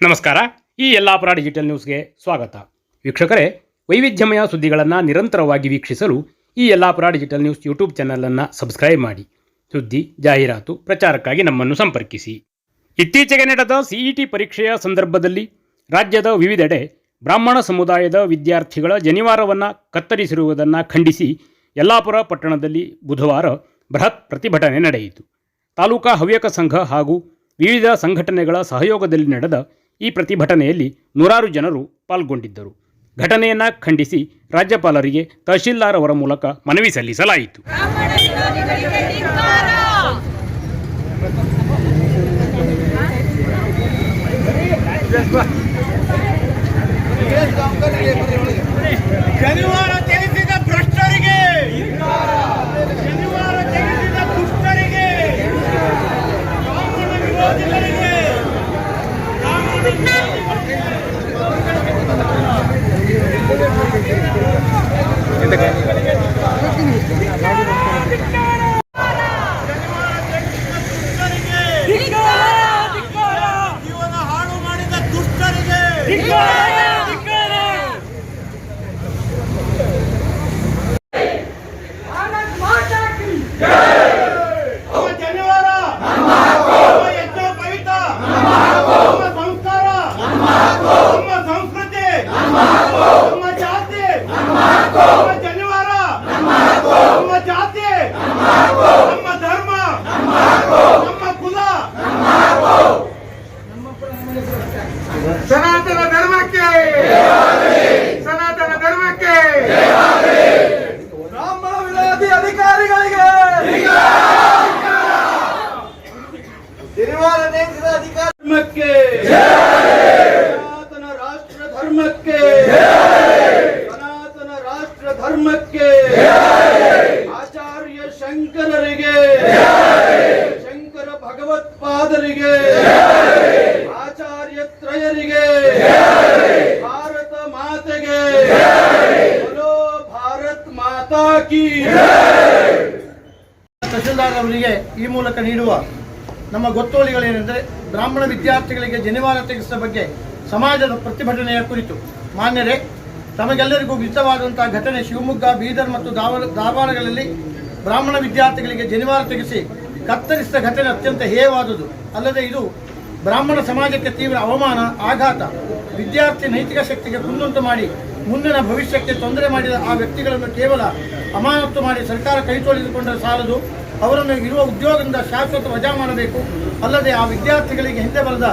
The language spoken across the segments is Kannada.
ನಮಸ್ಕಾರ. ಈ ಯಲ್ಲಾಪುರ ಡಿಜಿಟಲ್ ನ್ಯೂಸ್ಗೆ ಸ್ವಾಗತ. ವೀಕ್ಷಕರೇ, ವೈವಿಧ್ಯಮಯ ಸುದ್ದಿಗಳನ್ನು ನಿರಂತರವಾಗಿ ವೀಕ್ಷಿಸಲು ಈ ಯಲ್ಲಾಪುರ ಡಿಜಿಟಲ್ ನ್ಯೂಸ್ ಯೂಟ್ಯೂಬ್ ಚಾನಲನ್ನು ಸಬ್ಸ್ಕ್ರೈಬ್ ಮಾಡಿ. ಸುದ್ದಿ, ಜಾಹೀರಾತು, ಪ್ರಚಾರಕ್ಕಾಗಿ ನಮ್ಮನ್ನು ಸಂಪರ್ಕಿಸಿ. ಇತ್ತೀಚೆಗೆ ನಡೆದ ಸಿಇಟಿ ಪರೀಕ್ಷೆಯ ಸಂದರ್ಭದಲ್ಲಿ ರಾಜ್ಯದ ವಿವಿಧೆಡೆ ಬ್ರಾಹ್ಮಣ ಸಮುದಾಯದ ವಿದ್ಯಾರ್ಥಿಗಳ ಜನಿವಾರವನ್ನು ಕತ್ತರಿಸಿರುವುದನ್ನು ಖಂಡಿಸಿ ಯಲ್ಲಾಪುರ ಪಟ್ಟಣದಲ್ಲಿ ಬುಧವಾರ ಬೃಹತ್ ಪ್ರತಿಭಟನೆ ನಡೆಯಿತು. ತಾಲೂಕಾ ಹವ್ಯಕ ಸಂಘ ಹಾಗೂ ವಿವಿಧ ಸಂಘಟನೆಗಳ ಸಹಯೋಗದಲ್ಲಿ ನಡೆದ ಈ ಪ್ರತಿಭಟನೆಯಲ್ಲಿ ನೂರಾರು ಜನರು ಪಾಲ್ಗೊಂಡಿದ್ದರು ಘಟನೆಯನ್ನು ಖಂಡಿಸಿ ರಾಜ್ಯಪಾಲರಿಗೆ ತಹಶೀಲ್ದಾರ್ ಅವರ ಮೂಲಕ ಮನವಿ ಸಲ್ಲಿಸಲಾಯಿತು ಬ್ರಾಹ್ಮಣ ಜೀವನ ಹಾಳು ಮಾಡಿದ ದುಷ್ಟರಿಗೆ ಸಂಸ್ಕಾರ. ನಮ್ಮ ಸಂಸ್ಕೃತಿ. ಶಂಕರರಿಗೆ ಶಂಕರ ಭಗವತ್ಪಾದರಿಗೆ ಆಚಾರ್ಯ ತ್ರಯರಿಗೆ. ಭಾರತ ಮಾತೆಗೆ. ಹಲೋ ಭಾರತ್ ಮಾತಾ ಕಿ ಅವರಿಗೆ ಈ ಮೂಲಕ ನೀಡುವ ನಮ್ಮ ಗೊತ್ತುವಳಿಗಳೇನೆಂದರೆ ಬ್ರಾಹ್ಮಣ ವಿದ್ಯಾರ್ಥಿಗಳಿಗೆ ಜನಿವಾರ ತೆಗೆಸಿದ ಬಗ್ಗೆ ಸಮಾಜದ ಪ್ರತಿಭಟನೆಯ ಕುರಿತು. ಮಾನ್ಯರೇ, ತಮಗೆಲ್ಲರಿಗೂ ಮಿತವಾದಂತಹ ಘಟನೆ ಶಿವಮೊಗ್ಗ, ಬೀದರ್ ಮತ್ತು ಧಾರವಾಡಗಳಲ್ಲಿ ಬ್ರಾಹ್ಮಣ ವಿದ್ಯಾರ್ಥಿಗಳಿಗೆ ಜನಿವಾರ ತೆಗೆಸಿ ಕತ್ತರಿಸಿದ ಘಟನೆ ಅತ್ಯಂತ ಹೇಯವಾದುದು. ಅಲ್ಲದೆ ಇದು ಬ್ರಾಹ್ಮಣ ಸಮಾಜಕ್ಕೆ ತೀವ್ರ ಅವಮಾನ, ಆಘಾತ, ವಿದ್ಯಾರ್ಥಿ ನೈತಿಕ ಶಕ್ತಿಗೆ ಕುಂದುಂಟು ಮಾಡಿ ಮುಂದಿನ ಭವಿಷ್ಯಕ್ಕೆ ತೊಂದರೆ ಮಾಡಿದ ಆ ವ್ಯಕ್ತಿಗಳನ್ನು ಕೇವಲ ಅಮಾನತು ಮಾಡಿ ಸರ್ಕಾರ ಕೈ ತೊಳೆದುಕೊಂಡರೆ ಸಾಲದು. ಅವರನ್ನು ಇರುವ ಉದ್ಯೋಗದಿಂದ ಶಾಶ್ವತ ವಜಾ ಮಾಡಬೇಕು. ಅಲ್ಲದೆ ಆ ವಿದ್ಯಾರ್ಥಿಗಳಿಗೆ ಹಿಂದೆ ಬರೆದ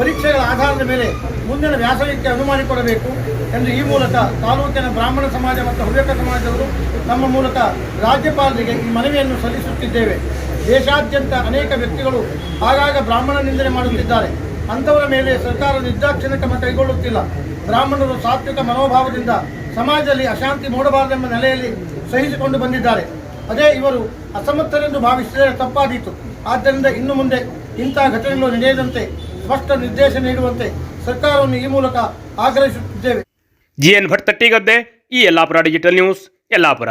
ಪರೀಕ್ಷೆಗಳ ಆಧಾರದ ಮೇಲೆ ಮುಂದಿನ ವ್ಯಾಸಂಗಕ್ಕೆ ಅನುಮಾನಿ ಕೊಡಬೇಕು ಎಂದು ಈ ಮೂಲಕ ತಾಲೂಕಿನ ಬ್ರಾಹ್ಮಣ ಸಮಾಜ ಮತ್ತು ಹವ್ಯಕ ಸಮಾಜದವರು ನಮ್ಮ ಮೂಲಕ ರಾಜ್ಯಪಾಲರಿಗೆ ಈ ಮನವಿಯನ್ನು ಸಲ್ಲಿಸುತ್ತಿದ್ದೇವೆ. ದೇಶಾದ್ಯಂತ ಅನೇಕ ವ್ಯಕ್ತಿಗಳು ಆಗಾಗ ಬ್ರಾಹ್ಮಣ ನಿಂದನೆ ಮಾಡುತ್ತಿದ್ದಾರೆ. ಅಂಥವರ ಮೇಲೆ ಸರ್ಕಾರ ನಿರ್ದಾಕ್ಷಿಣ್ಯ ಕ್ರಮ ಕೈಗೊಳ್ಳುತ್ತಿಲ್ಲ. ಬ್ರಾಹ್ಮಣರು ಸಾತ್ವಿಕ ಮನೋಭಾವದಿಂದ ಸಮಾಜದಲ್ಲಿ ಅಶಾಂತಿ ಮೂಡಬಾರದೆಂಬ ನೆಲೆಯಲ್ಲಿ ಸಹಿಸಿಕೊಂಡು ಬಂದಿದ್ದಾರೆ. ಅದೇ ಇವರು ಅಸಮರ್ಥರೆಂದು ಭಾವಿಸಿದರೆ ತಪ್ಪಾದೀತು. ಆದ್ದರಿಂದ ಇನ್ನು ಮುಂದೆ ಇಂತಹ ಘಟನೆಗಳು ನಡೆಯದಂತೆ ಸ್ಪಷ್ಟ ನಿರ್ದೇಶನ ನೀಡುವಂತೆ ಸರ್ಕಾರವನ್ನು ಈ ಮೂಲಕ ಆಗ್ರಹಿಸುತ್ತಿದ್ದೇವೆ. ಜಿ ಎನ್ ಭಟ್ ತಟ್ಟಿಗದ್ದೆ, ಈ Yellapur digital news Yellapur.